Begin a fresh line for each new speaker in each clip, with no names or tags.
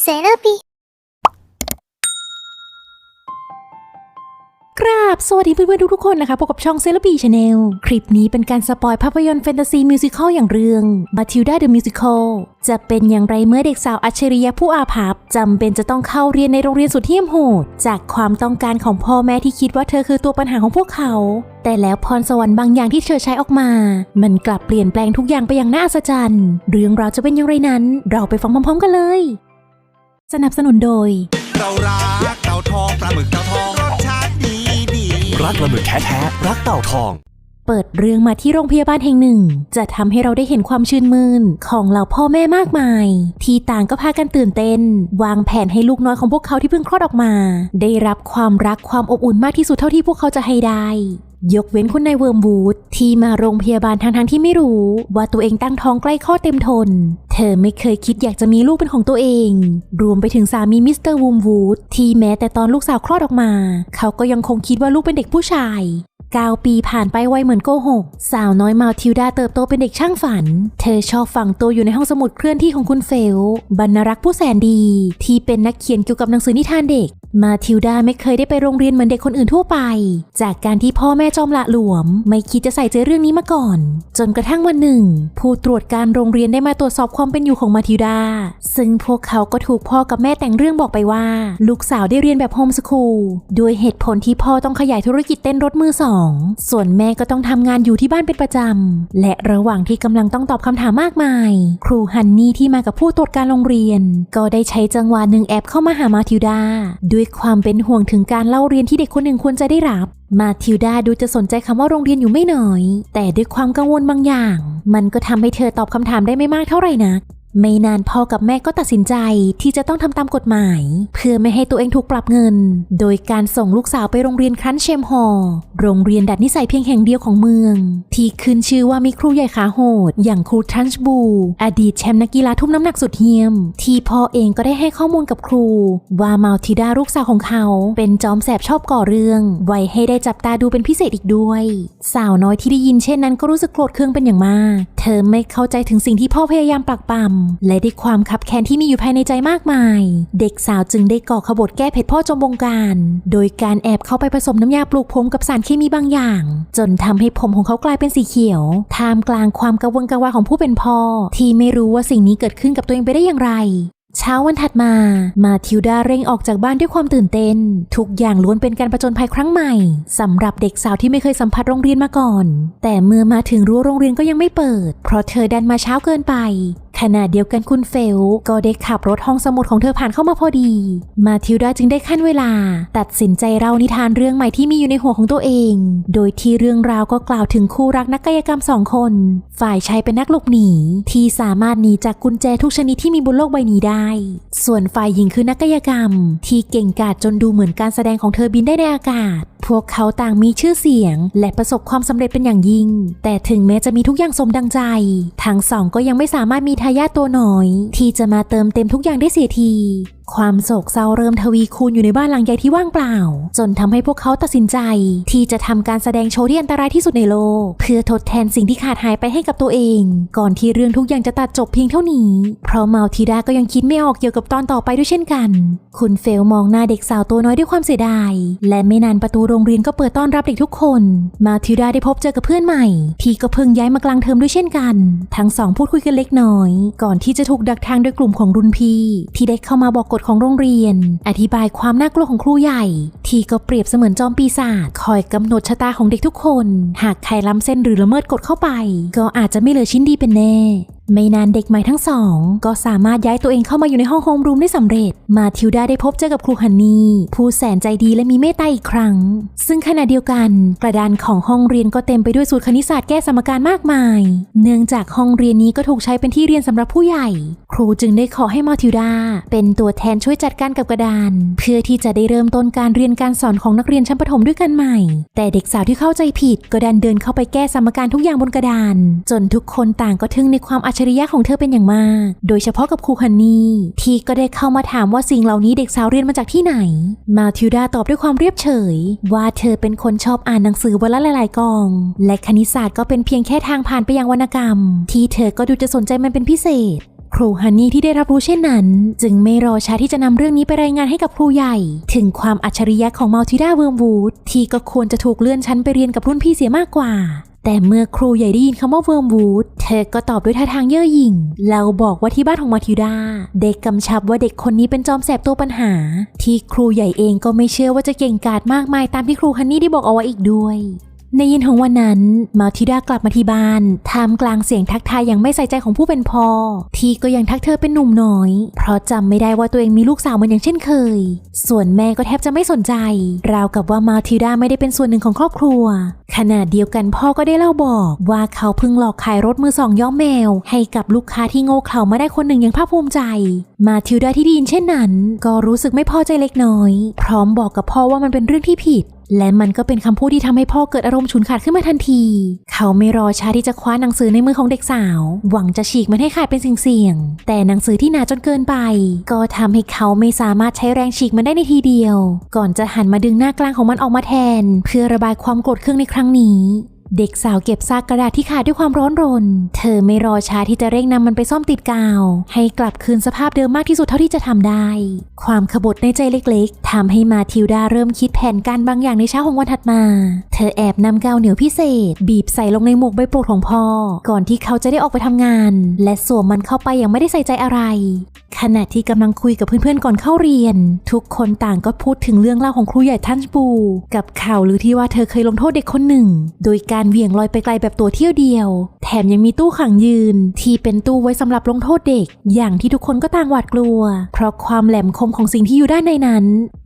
เซเลบี
กราบ สวัสดีเพื่อนๆทุกๆคนนะคะพบกับช่องเซเลบีชาแนลคลิปนี้เป็นการสปอยภาพยนตร์แฟนตาซีมิวสิควลอย่างเรื่อง Matilda the Musical จะเป็นอย่างไรเมื่อเด็กสาวอัจฉริยะผู้อาภัพจำเป็นจะต้องเข้าเรียนในโรงเรียนสุดเหี้ยมโหด จากความต้องการของพ่อแม่ที่คิดว่าเธอคือตัวปัญหาของพวกเขา แต่แล้วพรสวรรค์บางอย่างที่เธอใช้ออกมา มันกลับเปลี่ยนแปลงทุกอย่างไปอย่างน่าอัศจรรย์ เรื่องราวจะเป็นอย่างไรนั้น เราไปฟังพร้อมๆกันเลย สนับสนุนโดย
เรารักเต่าทองปลาหมึกเต่าทองรสชาติดีดี
รักปลาหมึกแท้ๆรักเต่าทอง
เปิดเรื่องมาที่โรงพยาบาลแห่งหนึ่ง จะทำให้เราได้เห็นความชื่นมื่นของเหล่าพ่อแม่มากมาย ที่ต่างก็พากันตื่นเต้น วางแผนให้ลูกน้อยของพวกเขาที่เพิ่งคลอดออกมา ได้รับความรักความอบอุ่นมากที่สุดเท่าที่พวกเขาจะให้ได้ ยกเว้นคุณนายเวิร์มวูดที่มาโรงพยาบาลทั้งๆที่ไม่รู้ ว่าตัวเองตั้งท้องใกล้ข้อเต็มทน เธอไม่เคยคิดอยากจะมีลูกเป็นของตัวเอง รวมไปถึงสามีมิสเตอร์วูมวูดที่แม้แต่ตอนลูกสาวคลอดออกมา เขาก็ยังคงคิดว่าลูกเป็นเด็กผู้ชาย 9 ปีผ่านไปไวเหมือนโกหก สาวน้อยมาทิวดาเติบโตเป็นเด็กช่างฝัน เธอชอบฝังตัวอยู่ในห้องสมุดเคลื่อนที่ของคุณเฟล บรรณรักษ์ผู้แสนดี ที่เป็นนักเขียนเกี่ยวกับหนังสือนิทานเด็ก มาทิวดาไม่เคยได้ไปโรงเรียนเหมือนเด็กคนอื่นทั่วไป จากการที่พ่อแม่จอมละหลวม ไม่คิดจะใส่ใจเรื่องนี้มาก่อน จนกระทั่งวันหนึ่ง ผู้ตรวจการโรงเรียนได้มาตรวจสอบความเป็นอยู่ของมาทิวดา ซึ่งพวกเขาก็ถูกพ่อกับแม่แต่งเรื่องบอกไปว่า ลูกสาวได้เรียนแบบโฮมสคูลด้วยเหตุผลที่พ่อต้องขยายธุรกิจเต้นรถมือสองส่วนแม่ก็ต้องทำงานอยู่ที่บ้านเป็นประจำ และระหว่างที่กำลังต้องตอบคำถามมากมาย ครูฮันนี่ที่มากับผู้ตรวจการโรงเรียน ก็ได้ใช้จังหวะหนึ่งแอบเข้ามาหามาทิวดา ด้วยความเป็นห่วงถึงการเล่าเรียนที่เด็กคนหนึ่งควรจะได้รับมาทิวดาดูจะสนใจคำว่าโรงเรียนอยู่ไม่น้อย แต่ด้วยความกังวลบางอย่าง มันก็ทำให้เธอตอบคำถามได้ไม่มากเท่าไหร่นัก ไม่นานพ่อกับแม่ก็ตัดสินใจที่จะต้องทำตามกฎหมาย เพื่อไม่ให้ตัวเองถูกปรับเงิน โดยการส่งลูกสาวไปโรงเรียนครันเชมฮอลล์โรงเรียนดัดนิสัยเพียงแห่งเดียวของเมือง ที่ขึ้นชื่อว่ามีครูใหญ่ขาโหด อย่างครูทันช์บู อดีตแชมป์นักกีฬาทุ่มน้ำหนักสุดเฮี้ยม ที่พ่อเองก็ได้ให้ข้อมูลกับครู ว่ามาลทิดาลูกสาวของเขา เป็นจอมแสบชอบก่อเรื่อง ไว้ให้ได้จับตาดูเป็นพิเศษอีกด้วย สาวน้อยที่ได้ยินเช่นนั้นก็รู้สึกโกรธเคืองเป็นอย่างมาก เธอไม่เข้าใจถึงสิ่งที่พ่อพยายามปลักปำและด้วยความคับแค้นที่มีอยู่ภายในใจมากมาย เด็กสาวจึงได้ก่อขบฏแก้เผ็ดพ่อจงบงการ โดยการแอบเข้าไปผสมน้ำยาปลูกผมกับสารเคมีบางอย่าง จนทำให้ผมของเขากลายเป็นสีเขียว ท่ามกลางความกังวลกังวายของผู้เป็นพ่อ ที่ไม่รู้ว่าสิ่งนี้เกิดขึ้นกับตัวเองไปได้อย่างไรเช้าวันถัดมา มาทิวดาเร่งออกจากบ้านด้วยความตื่นเต้น ทุกอย่างล้วนเป็นการประจนภัยครั้งใหม่สำหรับเด็กสาวที่ไม่เคยสัมผัสโรงเรียนมาก่อน แต่เมื่อมาถึงรั้วโรงเรียนก็ยังไม่เปิด เพราะเธอดันมาเช้าเกินไป ขณะเดียวกันคุณเฟลก็ได้ขับรถห้องสมุดของเธอผ่านเข้ามาพอดี มาทิวดาจึงได้ขั้นเวลา ตัดสินใจเล่านิทานเรื่องใหม่ที่มีอยู่ในหัวของตัวเอง โดยที่เรื่องราวก็กล่าวถึงคู่รักนักกายกรรมสองคน ฝ่ายชายเป็นนักหลบหนีที่สามารถหนีจากกุญแจทุกชนิดที่มีบนโลกใบนี้ได้ ส่วนฝ่ายหญิงคือนักกายกรรม ที่เก่งกาจจนดูเหมือนการแสดงของเธอบินได้ในอากาศ พวกเขาต่างมีชื่อเสียง และประสบความสำเร็จเป็นอย่างยิ่ง แต่ถึงแม้จะมีทุกอย่างสมดังใจ ทั้งสองก็ยังไม่สามารถมีทายาทตัวน้อย ที่จะมาเติมเต็มทุกอย่างได้เสียที ความโศกเศร้าเริ่มทวีคูณอยู่ในบ้านหลังใหญ่ที่ว่างเปล่า จนทำให้พวกเขาตัดสินใจ ที่จะทำการแสดงโชว์ที่อันตรายที่สุดในโลก เพื่อทดแทนสิ่งที่ขาดหายไปให้กับตัวเอง ก่อนที่เรื่องทุกอย่างจะตัดจบเพียงเท่านี้ เพราะเมาทีดาก็ยังคิดไม่ออกเกี่ยวกับตอนต่อไปด้วยเช่นกัน คุณเฟลมองหน้าเด็กสาวตัวน้อยด้วยความเสียดาย และไม่นานประตูโรงเรียนก็เปิดต้อนรับเด็กทุกคน มาทิดาได้พบเจอกับเพื่อนใหม่ ที่ก็เพิ่งย้ายมากลางเทอมด้วยเช่นกัน ทั้งสองพูดคุยกันเล็กน้อย ก่อนที่จะถูกดักทางโดยกลุ่มของรุ่นพี่ที่ได้เข้ามาบอกกฎของโรงเรียน อธิบายความน่ากลัวของครูใหญ่ ที่ก็เปรียบเสมือนจอมปีศาจคอยกำหนดชะตาของเด็กทุกคน หากใครล้ำเส้นหรือละเมิดกฎเข้าไป ก็อาจจะไม่เหลือชิ้นดีเป็นแน่ ไม่นานเด็กใหม่ทั้งสอง ก็สามารถย้ายตัวเองเข้ามาอยู่ในห้องโฮมรูมได้สำเร็จ มาทิวดาได้พบเจอกับครูฮันนี่ผู้แสนใจดีและมีเมตตาอีกครั้ง ซึ่งขณะเดียวกัน กระดานของห้องเรียนก็เต็มไปด้วยสูตรคณิตศาสตร์แก้สมการมากมาย เนื่องจากห้องเรียนนี้ก็ถูกใช้เป็นที่เรียนสำหรับผู้ใหญ่ ครูจึงได้ขอให้มาทิวดาเป็นตัวแทนช่วยจัดการกับกระดาน เพื่อที่จะได้เริ่มต้นการเรียนการสอนของนักเรียนชั้นประถมด้วยกันใหม่ แต่เด็กสาวที่เข้าใจผิดก็ดันเดินเข้าไปแก้สมการทุกอย่างบนกระดาน จนทุกคนต่างก็ทึ่งในความอัจฉริยะของเธอเป็นอย่างมาก โดยเฉพาะกับครูฮันนี่ที่ก็ได้เข้ามาถามว่าสิ่งเหล่านี้เด็กสาวเรียนมาจากที่ไหน มาทิวดาตอบด้วยความเรียบเฉย ว่าเธอเป็นคนชอบอ่านหนังสือวันละหลายๆกอง และคณิตศาสตร์ก็เป็นเพียงแค่ทางผ่านไปยังวรรณกรรม ที่เธอก็ดูจะสนใจมันเป็นพิเศษครูฮันนี่ที่ได้รับรู้เช่นนั้น จึงไม่รอช้าที่จะนำเรื่องนี้ไปรายงานให้กับครูใหญ่ ถึงความอัจฉริยะของมัลติด้าเวิร์มวูดที่ก็ควรจะถูกเลื่อนชั้นไปเรียนกับรุ่นพี่เสียมากกว่า แต่เมื่อครูใหญ่ได้ยินคำว่าเวิร์มวูดเธอก็ตอบด้วยท่าทางเย่อหยิ่งแล้วบอกว่าที่บ้านของมาทิวดา เด็กกำชับว่าเด็กคนนี้เป็นจอมแสบตัวปัญหา ที่ครูใหญ่เองก็ไม่เชื่อว่าจะเก่งกาจมากมายตามที่ครูฮันนี่ได้บอกเอาไว้อีกด้วย ในเย็นของวันนั้นมาทิดากลับมาที่บ้านท่ามกลางเสียงทักทายอย่างไม่ใส่ใจของผู้เป็นพ่อ ที่ก็ยังทักเธอเป็นหนุ่มน้อย เพราะจำไม่ได้ว่าตัวเองมีลูกสาวเหมือนอย่างเช่นเคย ส่วนแม่ก็แทบจะไม่สนใจ ราวกับว่ามาทิดาไม่ได้เป็นส่วนหนึ่งของครอบครัว ขณะเดียวกันพ่อก็ได้เล่าบอกว่าเขาเพิ่งหลอกขายรถมือสองย้อมแมว ให้กับลูกค้าที่โง่เขลามาได้คนหนึ่งอย่างภาคภูมิใจ มาทิวดาที่ได้ยินเช่นนั้น ก็รู้สึกไม่พอใจเล็กน้อย พร้อมบอกกับพ่อว่ามันเป็นเรื่องที่ผิด และมันก็เป็นคำพูดที่ทำให้พ่อเกิดอารมณ์ฉุนขาดขึ้นมาทันที เขาไม่รอช้าที่จะคว้าหนังสือในมือของเด็กสาว หวังจะฉีกมันให้ขาดเป็นเสี่ยงๆแต่หนังสือที่หนาจนเกินไป ก็ทำให้เขาไม่สามารถใช้แรงฉีกมันได้ในทีเดียว ก่อนจะหันมาดึงหน้ากลางของมันออกมาแทน เพื่อระบายความโกรธเคืองในครั้งนี้ เด็กสาวเก็บซากกระดาษที่ขาดด้วยความร้อนรน เธอไม่รอช้าที่จะเร่งนำมันไปซ่อมติดกาว ให้กลับคืนสภาพเดิมมากที่สุดเท่าที่จะทำได้ ความขบฏในใจเล็กๆทำให้มาทิวดาเริ่มคิดแผนการบางอย่างในเช้าของวันถัดมา เธอแอบนำกาวเหนียวพิเศษ บีบใส่ลงในหมวกใบโปรดของพ่อ ก่อนที่เขาจะได้ออกไปทำงาน และสวมมันเข้าไปอย่างไม่ได้ใส่ใจอะไร ขณะที่กำลังคุยกับเพื่อนๆก่อนเข้าเรียน ทุกคนต่างก็พูดถึงเรื่องเล่าของครูใหญ่ท่านปู กับข่าวหรือที่ว่าเธอเคยลงโทษเด็กคนหนึ่ง โดยการเหวี่ยงลอยไปไกลแบบตัวเที่ยวเดียว แถมยังมีตู้ขังยืน ที่เป็นตู้ไว้สำหรับลงโทษเด็ก อย่างที่ทุกคนก็ต่างหวาดกลัว เพราะความแหลมคมของสิ่งที่อยู่ด้านในนั้น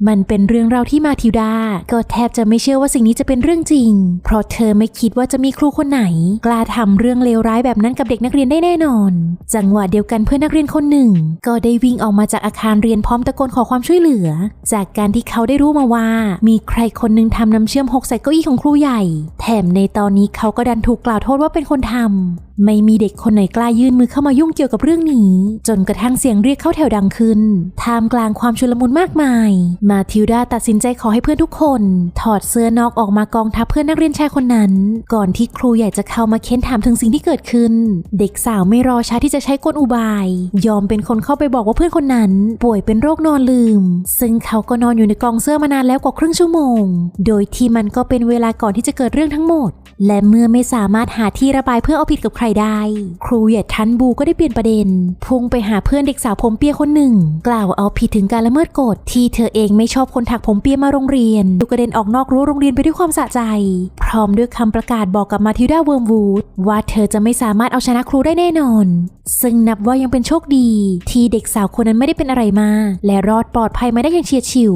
มันเป็นเรื่องราวที่มาทิวดา ก็แทบจะไม่เชื่อว่าสิ่งนี้จะเป็นเรื่องจริง เพราะเธอไม่คิดว่าจะมีครูคนไหน กล้าทำเรื่องเลวร้ายแบบนั้นกับเด็กนักเรียนได้แน่นอน จังหวะเดียวกันเพื่อนนักเรียนคนหนึ่ง ก็ได้วิ่งออกมาจากอาคารเรียนพร้อมตะโกนขอความช่วยเหลือ จากการที่เขาได้รู้มาว่า มีใครคนหนึ่งทำน้ำเชื่อมหกใส่เก้าอี้ของครูใหญ่ แถมในตอนนี้เขาก็ดันถูกกล่าวโทษว่าเป็นคนทำ ไม่มีเด็กคนไหนกล้ายื่นมือเข้ามายุ่งเกี่ยวกับเรื่องนี้ จนกระทั่งเสียงเรียกเข้าแถวดังขึ้นท่ามกลางความชุลมุนมากมาย มาทิวดาตัดสินใจขอให้เพื่อนทุกคน ถอดเสื้อนอกออกมากองทัพเพื่อนนักเรียนชายคนนั้น ก่อนที่ครูใหญ่จะเข้ามาเค้นถามถึงสิ่งที่เกิดขึ้น เด็กสาวไม่รอช้าที่จะใช้กลอุบาย ยอมเป็นคนเข้าไปบอกว่าเพื่อนคนนั้น ป่วยเป็นโรคนอนลืม ซึ่งเขาก็นอนอยู่ในกองเสื้อมานานแล้วกว่าครึ่งชั่วโมง โดยที่มันก็เป็นเวลาก่อนที่จะเกิดเรื่องทั้งหมด และเมื่อไม่สามารถหาที่ระบายเพื่อเอาผิดกับใครได้ ครูเหยียดทันบูก็ได้เปลี่ยนประเด็น พุ่งไปหาเพื่อนเด็กสาวผมเปียคนหนึ่ง กล่าวเอาผิดถึงการละเมิดกฎที่เธอเองไม่ชอบคนถักผมเปียมาโรงเรียนดูกระเด็นออกนอกรั้วโรงเรียนไปด้วยความสะใจ พร้อมด้วยคำประกาศบอกกับมาทิลดาเวิร์มวูดว่าเธอจะไม่สามารถเอาชนะครูได้แน่นอน ซึ่งนับว่ายังเป็นโชคดี ที่เด็กสาวคนนั้นไม่ได้เป็นอะไรมา และรอดปลอดภัยมาได้อย่างเฉียดฉิว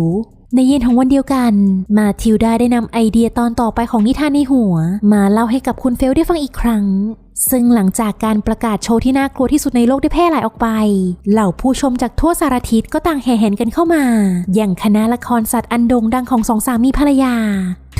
ในเย็นของวันเดียวกัน มาทิวดาได้นำไอเดียตอนต่อไปของนิทานในหัว มาเล่าให้กับคุณเฟลได้ฟังอีกครั้ง ซึ่งหลังจากการประกาศโชว์ที่น่ากลัวที่สุดในโลกได้แพร่หลายออกไป เหล่าผู้ชมจากทั่วสารทิศก็ต่างแห่แหนกันเข้ามา อย่างคณะละครสัตว์อันโด่งดังของสองสามีภรรยา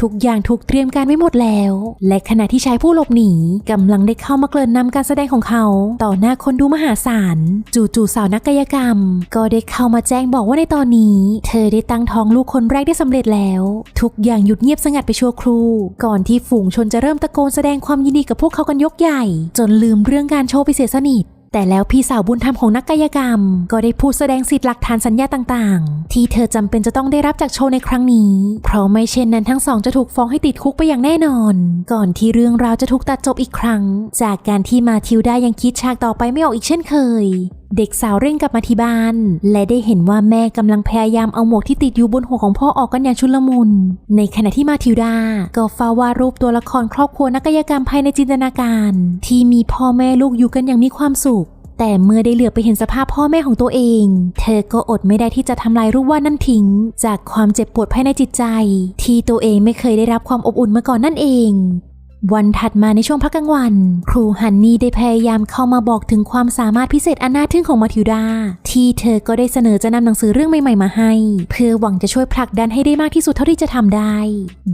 ทุกอย่างถูกเตรียมการไว้หมดแล้ว และขณะที่ชายผู้หลบหนีกำลังได้เข้ามาเกริ่นนำการแสดงของเขา ต่อหน้าคนดูมหาศาล จู่ๆสาวนักกายกรรม ก็ได้เข้ามาแจ้งบอกว่าในตอนนี้ เธอได้ตั้งท้องลูกคนแรกได้สำเร็จแล้ว ทุกอย่างหยุดเงียบสงัดไปชั่วครู่ ก่อนที่ฝูงชนจะเริ่มตะโกนแสดงความยินดีกับพวกเขากันยกใหญ่ จนลืมเรื่องการโชว์ไปเสียสนิท แต่แล้วพี่สาวบุญธรรมของนักกายกรรม ก็ได้พูดแสดงสิทธิ์หลักฐานสัญญาต่างๆ ที่เธอจำเป็นจะต้องได้รับจากโชว์ในครั้งนี้ เพราะไม่เช่นนั้นทั้งสองจะถูกฟ้องให้ติดคุกไปอย่างแน่นอน ก่อนที่เรื่องราวจะถูกตัดจบอีกครั้ง จากการที่มาทิวได้ยังคิดฉากต่อไปไม่ออกอีกเช่นเคย เด็กสาวเร่งกลับมาที่บ้าน และได้เห็นว่าแม่กำลังพยายามเอาหมวกที่ติดอยู่บนหัวของพ่อออกกันอย่างชุลมุน ในขณะที่มาทิวดา ก็เฝ้าวาดรูปตัวละครครอบครัวนักกายกรรมภายในจินตนาการ ที่มีพ่อแม่ลูกอยู่กันอย่างมีความสุขแต่เมื่อได้เหลือบไปเห็นสภาพพ่อแม่ของตัวเอง เธอก็อดไม่ได้ที่จะทำลายรูปวาดนั้นทิ้ง จากความเจ็บปวดภายในจิตใจ ที่ตัวเองไม่เคยได้รับความอบอุ่นมาก่อนนั่นเอง วันถัดมาในช่วงพักกลางวัน ครูฮันนี่ได้พยายามเข้ามาบอกถึงความสามารถพิเศษอันน่าทึ่งของมาทิวดา ที่เธอก็ได้เสนอจะนำหนังสือเรื่องใหม่ๆมาให้ เพื่อหวังจะช่วยผลักดันให้ได้มากที่สุดเท่าที่จะทำได้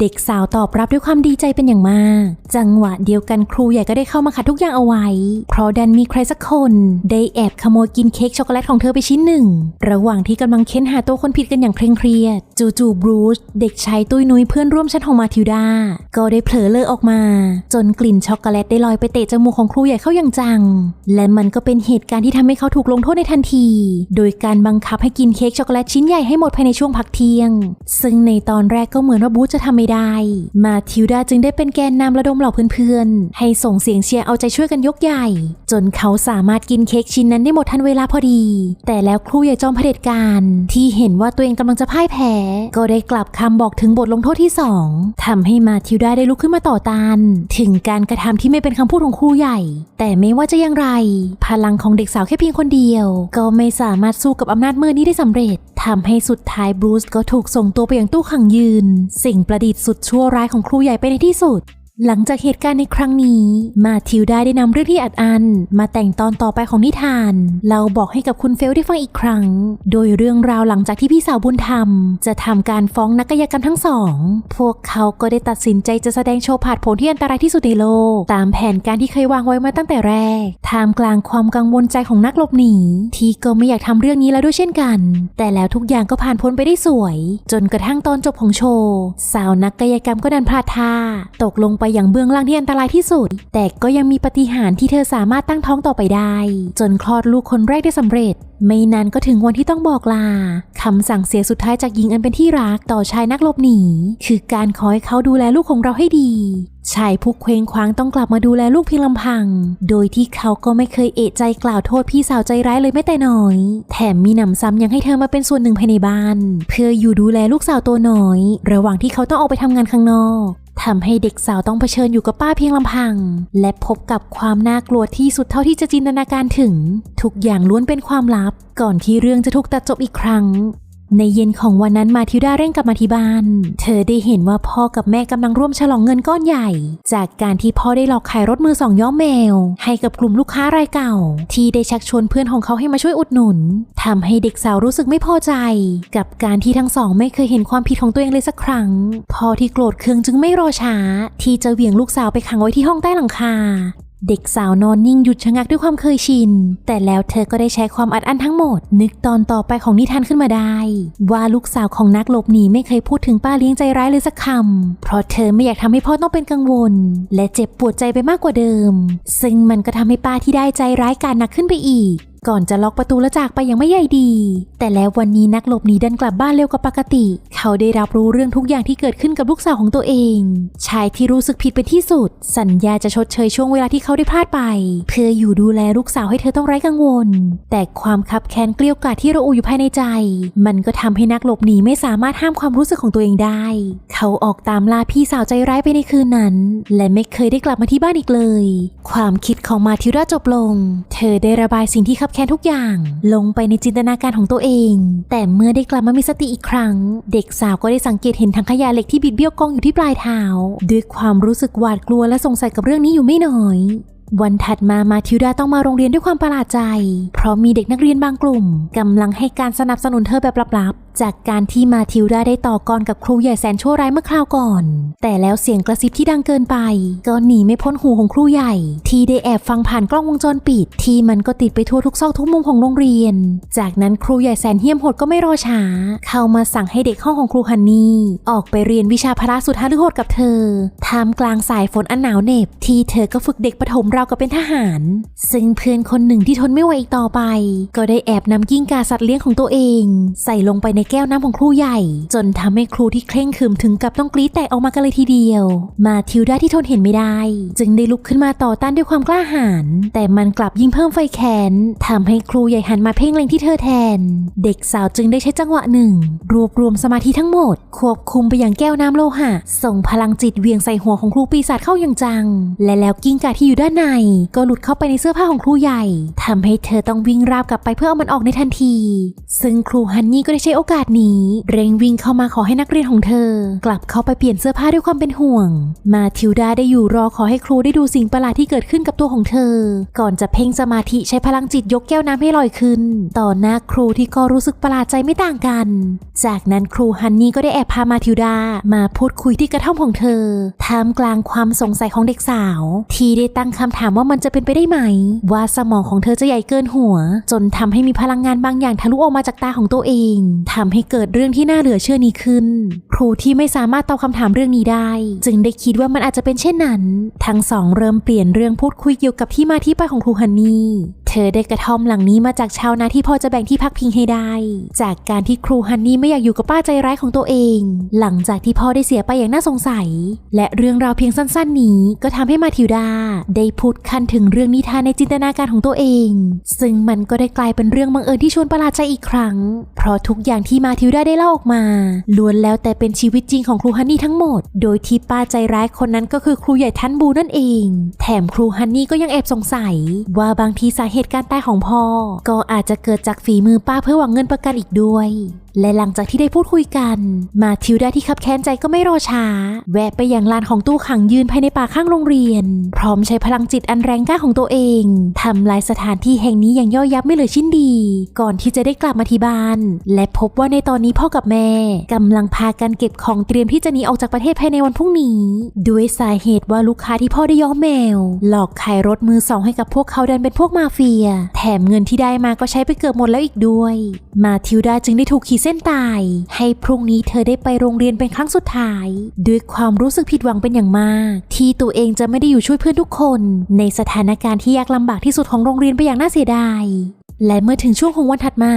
เด็กสาวตอบรับด้วยความดีใจเป็นอย่างมาก จังหวะเดียวกันครูใหญ่ก็ได้เข้ามาขัดทุกอย่างเอาไว้ เพราะดันมีใครสักคนได้แอบขโมยกินเค้กช็อกโกแลตของเธอไปชิ้นหนึ่ง ระหว่างที่กำลังเค้นหาตัวคนผิดกันอย่างเคร่งเครียด จู่ๆบรูซเด็กชายตุ้ยนุ้ยเพื่อนร่วมชั้นของมาทิวดาก็ได้เผลอเลอออกมาจนกลิ่นช็อกโกแลตได้ลอยไปเตะจมูกของครูใหญ่เข้าอย่างจัง และมันก็เป็นเหตุการณ์ที่ทำให้เขาถูกลงโทษในทันที โดยการบังคับให้กินเค้กช็อกโกแลตชิ้นใหญ่ให้หมดภายในช่วงพักเที่ยง ซึ่งในตอนแรกก็เหมือนว่าบูธจะทำไม่ได้ มาทิวดาจึงได้เป็นแกนนำระดมเหล่าเพื่อนๆ ให้ส่งเสียงเชียร์เอาใจช่วยกันยกใหญ่ จนเขาสามารถกินเค้กชิ้นนั้นได้หมดทันเวลาพอดี แต่แล้วครูใหญ่จอมเผด็จการที่เห็นว่าตัวเองกำลังจะพ่ายแพ้ ก็ได้กลับคำบอกถึงบทลงโทษที่สองทำให้มาทิวดาได้ลุกขึ้นมาต่อต้านถึงการกระทำที่ไม่เป็นคำพูดของครูใหญ่ แต่ไม่ว่าจะอย่างไร พลังของเด็กสาวแค่เพียงคนเดียว ก็ไม่สามารถสู้กับอำนาจมืดนี้ได้สำเร็จทำให้สุดท้ายบรูซก็ถูกส่งตัวไปยังตู้ขังยืน สิ่งประดิษฐ์สุดชั่วร้ายของครูใหญ่ไปในที่สุด หลังจากเหตุการณ์ในครั้งนี้ มาทิวดาได้นำเรื่องที่อัดอัน มาแต่งตอนต่อไปของนิทาน เราบอกให้กับคุณเฟลได้ฟังอีกครั้ง โดยเรื่องราวหลังจากที่พี่สาวบุญธรรม จะทำการฟ้องนักกายกรรมทั้งสอง พวกเขาก็ได้ตัดสินใจจะแสดงโชว์ผาดโผนที่อันตรายที่สุดในโลก ตามแผนการที่เคยวางไว้มาตั้งแต่แรกท่ามกลางความกังวลใจของนักหลบหนีที่ก็ไม่อยากทำเรื่องนี้แล้วด้วยเช่นกัน แต่แล้วทุกอย่างก็ผ่านพ้นไปได้สวย จนกระทั่งตอนจบของโชว์ สาวนักกายกรรมก็ดันพลาดท่าตกลงไปย่างเบื้องล่างที่อันตรายที่สุด แต่ก็ยังมีปฏิหารที่เธอสามารถตั้งท้องต่อไปได้ จนคลอดลูกคนแรกได้สำเร็จ ไม่นานก็ถึงวันที่ต้องบอกลาคำสั่งเสียสุดท้ายจากหญิงอันเป็นที่รักต่อชายนักหลบหนีคือการขอให้เขาดูแลลูกของเราให้ดีชายผู้เคว้งคว้างต้องกลับมาดูแลลูกเพียงลำพัง โดยที่เขาก็ไม่เคยเอะใจกล่าวโทษพี่สาวใจร้ายเลยแม้แต่น้อย แถมมีหนำซ้ำยังให้เธอมาเป็นส่วนหนึ่งภายในบ้าน เพื่ออยู่ดูแลลูกสาวตัวน้อย ระหว่างที่เขาต้องออกไปทำงานข้างนอก ทำให้เด็กสาวต้องเผชิญอยู่กับป้าเพียงลำพัง และพบกับความน่ากลัวที่สุดเท่าที่จะจินตนาการถึง ทุกอย่างล้วนเป็นความลับ ก่อนที่เรื่องจะถูกตัดจบอีกครั้ง ในเย็นของวันนั้นมาทิวดาเร่งกลับมาที่บ้าน เธอได้เห็นว่าพ่อกับแม่กำลังร่วมฉลองเงินก้อนใหญ่ จากการที่พ่อได้หลอกขายรถมือสองย้อมแมว ให้กับกลุ่มลูกค้ารายเก่า ที่ได้ชักชวนเพื่อนของเขาให้มาช่วยอุดหนุนทำให้เด็กสาวรู้สึกไม่พอใจ กับการที่ทั้งสองไม่เคยเห็นความผิดของตัวเองเลยสักครั้งพ่อที่โกรธเคืองจึงไม่รอช้า ที่จะเหวี่ยงลูกสาวไปขังไว้ที่ห้องใต้หลังคา เด็กสาวนอนนิ่งหยุดชะงักด้วยความเคยชิน แต่แล้วเธอก็ได้ใช้ความอัดอั้นทั้งหมด นึกตอนต่อไปของนิทานขึ้นมาได้ ว่าลูกสาวของนักหลบหนีไม่เคยพูดถึงป้าเลี้ยงใจร้ายเลยสักคำ เพราะเธอไม่อยากทำให้พ่อต้องเป็นกังวล และเจ็บปวดใจไปมากกว่าเดิม ซึ่งมันก็ทำให้ป้าที่ได้ใจร้ายการหนักขึ้นไปอีก ก่อนจะล็อกประตูและจากไปอย่างไม่ใยดี แต่แล้ววันนี้นักหลบหนีดันกลับบ้านเร็วกว่าปกติ เขาได้รับรู้เรื่องทุกอย่างที่เกิดขึ้นกับลูกสาวของตัวเอง ชายที่รู้สึกผิดเป็นที่สุด สัญญาจะชดเชยช่วงเวลาที่เขาได้พลาดไป เพื่ออยู่ดูแลลูกสาวให้เธอต้องไร้กังวล แต่ความคับแค้นเกลียวกราดที่ระอุอยู่ภายในใจ มันก็ทำให้นักหลบหนีไม่สามารถห้ามความรู้สึกของตัวเองได้ เขาออกตามล่าพี่สาวใจร้ายไปในคืนนั้น และไม่เคยได้กลับมาที่บ้านอีกเลย ความคิดของมาทิราจบลง เธอได้ระบายสิ่งที่คับแค้นทุกอย่างลงไปในจินตนาการของตัวเอง แต่เมื่อได้กลับมามีสติอีกครั้ง เด็กสาวก็ได้สังเกตเห็นถังขยะเหล็กที่บิดเบี้ยวกองอยู่ที่ปลายเท้า ด้วยความรู้สึกหวาดกลัวและสงสัยกับเรื่องนี้อยู่ไม่น้อย วันถัดมามาทิวดาต้องมาโรงเรียนด้วยความประหลาดใจ เพราะมีเด็กนักเรียนบางกลุ่มกำลังให้การสนับสนุนเธอแบบลับๆ จากการที่มาทิวดาได้ต่อกรกับครูใหญ่แสนชั่วร้ายเมื่อคราวก่อน แต่แล้วเสียงกระซิบที่ดังเกินไป ก็หนีไม่พ้นหูของครูใหญ่ ที่ได้แอบฟังผ่านกล้องวงจรปิด ที่มันก็ติดไปทั่วทุกซอกทุกมุมของโรงเรียน จากนั้นครูใหญ่แสนเหี้ยมโหดก็ไม่รอช้า เข้ามาสั่งให้เด็กห้องของครูฮันนี่ออกไปเรียนวิชาพละสุดฮาลือโหดกับเธอท่ามกลางสายฝนอันหนาวเหน็บที่เธอก็ฝึกเด็กประถมรากับเป็นทหาร ซึ่งเพื่อนคนหนึ่งที่ทนไม่ไหวอีกต่อไป ก็ได้แอบนำกิ้งก่าสัตว์เลี้ยงของตัวเอง ใส่ลงไปในแก้วน้ำของครูใหญ่ จนทำให้ครูที่เคร่งขรึมถึงกับต้องกรี๊ดแตกออกมากันเลยทีเดียว มาทิวดาที่ทนเห็นไม่ได้ จึงได้ลุกขึ้นมาต่อต้านด้วยความกล้าหาญแต่มันกลับยิ่งเพิ่มไฟแค้นทำให้ครูใหญ่หันมาเพ่งเล็งที่เธอแทน เด็กสาวจึงได้ใช้จังหวะหนึ่ง รวบรวมสมาธิทั้งหมด ควบคุมไปอยังแก้วน้ำโลหะ ส่งพลังจิตเวียงใส่หัวของครูปีศาจเข้าอย่างจัง และแล้วกิ้งก่าที่อยู่ด้านในก็หลุดเข้าไปในเสื้อผ้าของครูใหญ่ทำให้เธอต้องวิ่งราบกลับไปเพื่อเอามันออกในทันที ซึ่งครูฮันนี่ก็ได้ใช้โอกาสนี้ เร่งวิ่งเข้ามาขอให้นักเรียนของเธอ กลับเข้าไปเปลี่ยนเสื้อผ้าด้วยความเป็นห่วง มาทิวดาได้อยู่รอขอให้ครูได้ดูสิ่งประหลาดที่เกิดขึ้นกับตัวของเธอ ก่อนจะเพ่งสมาธิใช้พลังจิตยกแก้วน้ำให้ลอยขึ้น ต่อหน้าครูที่ก็รู้สึกประหลาดใจไม่ต่างกัน จากนั้นครูฮันนี่ก็ได้แอบพามาทิวดามาพูดคุยที่กระท่อมของเธอท่ามกลางความสงสัยของเด็กสาว ที่ได้ตั้งคำถามว่ามันจะเป็นไปได้ไหม ว่าสมองของเธอจะใหญ่เกินหัว จนทำให้มีพลังงานบางอย่างทะลุออกมาจากตาของตัวเองทำให้เกิดเรื่องที่น่าเหลือเชื่อนี้ขึ้น ครูที่ไม่สามารถตอบคำถามเรื่องนี้ได้ จึงได้คิดว่ามันอาจจะเป็นเช่นนั้น ทั้งสองเริ่มเปลี่ยนเรื่องพูดคุยเกี่ยวกับที่มาที่ไปของครูฮันนี่ ธอได้กระท่อมหลังนี้มาจากชาวนาที่พอจะแบ่งที่พักพิงให้ได้ จากการที่ครูฮันนี่ไม่อยากอยู่กับป้าใจร้ายของตัวเอง หลังจากที่พ่อได้เสียไปอย่างน่าสงสัย และเรื่องราวเพียงสั้น ๆ นี้ก็ทำให้มาทิวดา ได้พูดคันถึงเรื่องนิทานในจินตนาการของตัวเอง ซึ่งมันก็ได้กลายเป็นเรื่องบังเอิญที่ชวนประหลาดใจอีกครั้ง เพราะทุกอย่างที่มาทิวดาได้เล่าออกมาล้วนแล้วแต่เป็นชีวิตจริงของครูฮันนี่ทั้งหมด โดยที่ป้าใจร้ายคนนั้นก็คือครูใหญ่ทันบูนั่นเอง แถมครูฮันนี่ก็ยังแอบสงสัย ว่าบางทีสาเหตุการตายของพ่อ ก็อาจจะเกิดจากฝีมือป้าเพื่อหวังเงินประกันอีกด้วย และหลังจากที่ได้พูดคุยกัน มาทิวดาที่คับแค้นใจก็ไม่รอช้า แวะไปยังลานของตู้ขังยืนภายในป่าข้างโรงเรียน พร้อมใช้พลังจิตอันแรงกล้าของตัวเองทำลายสถานที่แห่งนี้อย่างย่อยยับไม่เหลือชิ้นดี ก่อนที่จะได้กลับมาที่บ้าน และพบว่าในตอนนี้พ่อกับแม่กำลังพากันเก็บของเตรียมที่จะหนีออกจากประเทศภายในวันพรุ่งนี้ ด้วยสาเหตุว่าลูกค้าที่พ่อได้ย้อมแมว หลอกขายรถมือสองให้กับพวกเขาดันเป็นพวกมาเฟีย แถมเงินที่ได้มาก็ใช้ไปเกือบหมดแล้วอีกด้วย มาทิวดาจึงได้ถูกขีดเส้นตาย ให้พรุ่งนี้เธอได้ไปโรงเรียนเป็นครั้งสุดท้าย ด้วยความรู้สึกผิดหวังเป็นอย่างมาก ที่ตัวเองจะไม่ได้อยู่ช่วยเพื่อนทุกคน ในสถานการณ์ที่ยากลำบากที่สุดของโรงเรียนไปอย่างน่าเสียดาย และเมื่อถึงช่วงของวันถัดมา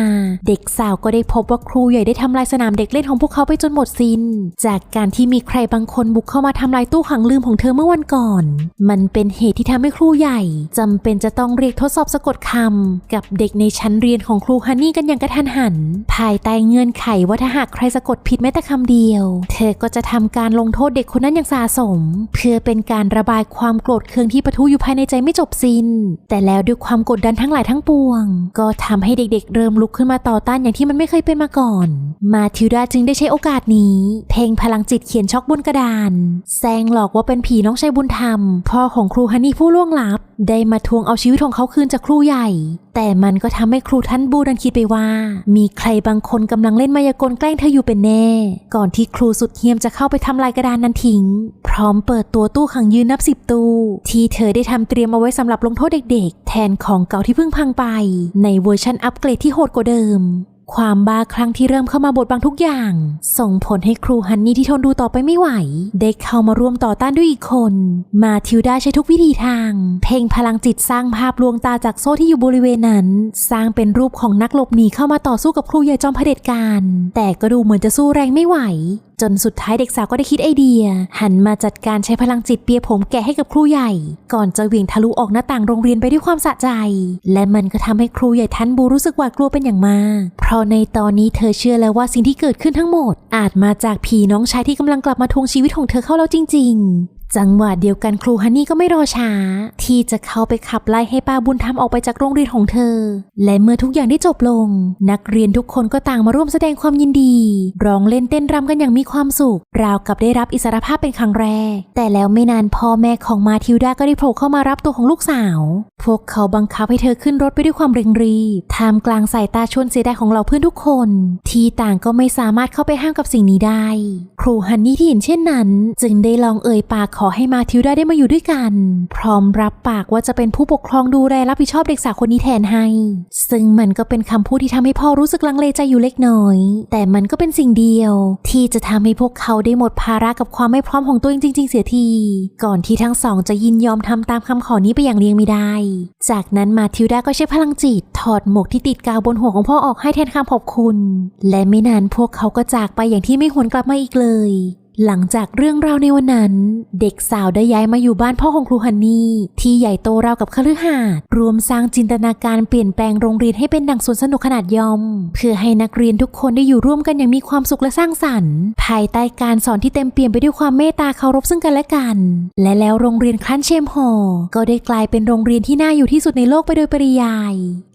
เด็กสาวก็ได้พบว่าครูใหญ่ได้ทำลายสนามเด็กเล่นของพวกเขาไปจนหมดสิน้น จากการที่มีใครบางคนบุกเข้ามาทำลายตู้ขังลืมของเธอเมื่อวันก่อน มันเป็นเหตุที่ทำให้ครูใหญ่จำเป็นจะต้องเรียกทดสอบสะกดคำกับเด็กในชั้นเรียนของครูฮันนี่กันอย่างกระทันหัน ภายใต้เงื่อนไขว่าถ้าหากใครสะกดผิดแม้แต่คำเดียว เธอก็จะทำการลงโทษเด็กคนนั้นอย่างสาสม เพื่อเป็นการระบายความโกรธเคืองที่ปะทุอยู่ภายในใจไม่จบสิน้น แต่แล้วด้วยความกดดันทั้งหลายทั้งปวงก็ทำให้เด็กๆ เริ่มลุกขึ้นมาต่อต้านอย่างที่มันไม่เคยเป็นมาก่อน มาทิวดาจึงได้ใช้โอกาสนี้ เพ่งพลังจิตเขียนช็อกบนกระดาน แซงหลอกว่าเป็นผีน้องชายบุญธรรม พ่อของครูฮันนี่ผู้ล่วงลับ ได้มาทวงเอาชีวิตของเขาคืนจากครูใหญ่ แต่มันก็ทำให้ครูท่านบูดันคิดไปว่า มีใครบางคนกำลังเล่นมายากลแกล้งเธออยู่เป็นแน่ ก่อนที่ครูสุดเฮียมจะเข้าไปทำลายกระดานนั้นทิ้ง พร้อมเปิดตัวตู้ขังยืนนับสิบตู้ ที่เธอได้ทำเตรียมเอาไว้สำหรับลงโทษเด็ก ๆ แทนของเก่าที่เพิ่งพังไป ในเวอร์ชันอัปเกรดที่โหดกว่าเดิม ความบ้าครั้งที่เริ่มเข้ามาบดบังทุกอย่าง ส่งผลให้ครูฮันนี่ที่ทนดูต่อไปไม่ไหว ได้เข้ามาร่วมต่อต้านด้วยอีกคน มาทิวดาใช้ทุกวิธีทาง เพ่งพลังจิตสร้างภาพลวงตาจากโซ่ที่อยู่บริเวณนั้น สร้างเป็นรูปของนักหลบหนีเข้ามาต่อสู้กับครูใหญ่จอมเผด็จการ แต่ก็ดูเหมือนจะสู้แรงไม่ไหว จนสุดท้ายเด็กสาวก็ได้คิดไอเดีย หันมาจัดการใช้พลังจิตเปียผมแกะให้กับครูใหญ่ ก่อนจะเหวี่ยงทะลุออกหน้าต่างโรงเรียนไปด้วยความสะใจ และมันก็ทำให้ครูใหญ่ทันบูรู้สึกหวาดกลัวเป็นอย่างมาก เพราะในตอนนี้เธอเชื่อแล้วว่าสิ่งที่เกิดขึ้นทั้งหมด อาจมาจากผีน้องชายที่กำลังกลับมาทวงชีวิตของเธอเข้าแล้วจริง ๆ จังหวะเดียวกันครูฮันนี่ก็ไม่รอช้า ที่จะเข้าไปขับไล่ให้ป้าบุญธรรมออกไปจากโรงเรียนของเธอ และเมื่อทุกอย่างได้จบลง นักเรียนทุกคนก็ต่างมาร่วมแสดงความยินดี ร้องเล่นเต้นรำกันอย่างมีความสุข ราวกับได้รับอิสรภาพเป็นครั้งแรก แต่แล้วไม่นานพ่อแม่ของมาทิวดาก็ได้โผล่เข้ามารับตัวของลูกสาว พวกเขาบังคับให้เธอขึ้นรถไปด้วยความเร่งรีบท่ามกลางสายตาชวนเสียดายของเราเพื่อนทุกคน ที่ต่างก็ไม่สามารถเข้าไปห้ามกับสิ่งนี้ได้ ครูฮันนี่ที่เห็นเช่นนั้น จึงได้ลองเอ่ยปากขอให้มาทิวดาได้มาอยู่ด้วยกัน พร้อมรับปากว่าจะเป็นผู้ปกครองดูแลรับผิดชอบเด็กสาวคนนี้แทนให้ ซึ่งมันก็เป็นคำพูดที่ทำให้พ่อรู้สึกลังเลใจอยู่เล็กน้อย แต่มันก็เป็นสิ่งเดียว ที่จะทำให้พวกเขาได้หมดภาระกับความไม่พร้อมของตัวเองจริง ๆ เสียที ก่อนที่ทั้งสองจะยินยอมทำตามคำขอนี้ไปอย่างเลียงไม่ได้ จากนั้นมาทิวดาก็ใช้พลังจิต ถอดหมวกที่ติดกาวบนหัวของพ่อออกให้แทนคำขอบคุณ และไม่นานพวกเขาก็จากไปอย่างที่ไม่หวนกลับมาอีกเลย หลังจากเรื่องราวในวันนั้น เด็กสาวได้ย้ายมาอยู่บ้านพ่อของครูฮันนี่ที่ใหญ่โตราวกับคฤหาสน์รวมสร้างจินตนาการเปลี่ยนแปลงโรงเรียนให้เป็นดังสวนสนุกขนาดย่อม เพื่อให้นักเรียนทุกคนได้อยู่ร่วมกันอย่างมีความสุขและสร้างสรรค์ ภายใต้การสอนที่เต็มเปี่ยมไปด้วยความเมตตาเคารพซึ่งกันและกัน และแล้วโรงเรียนคลันเชมฮอก็ได้กลายเป็นโรงเรียนที่น่าอยู่ที่สุดในโลกไปโดยปริยาย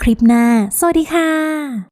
คลิปหน้า สวัสดีค่ะ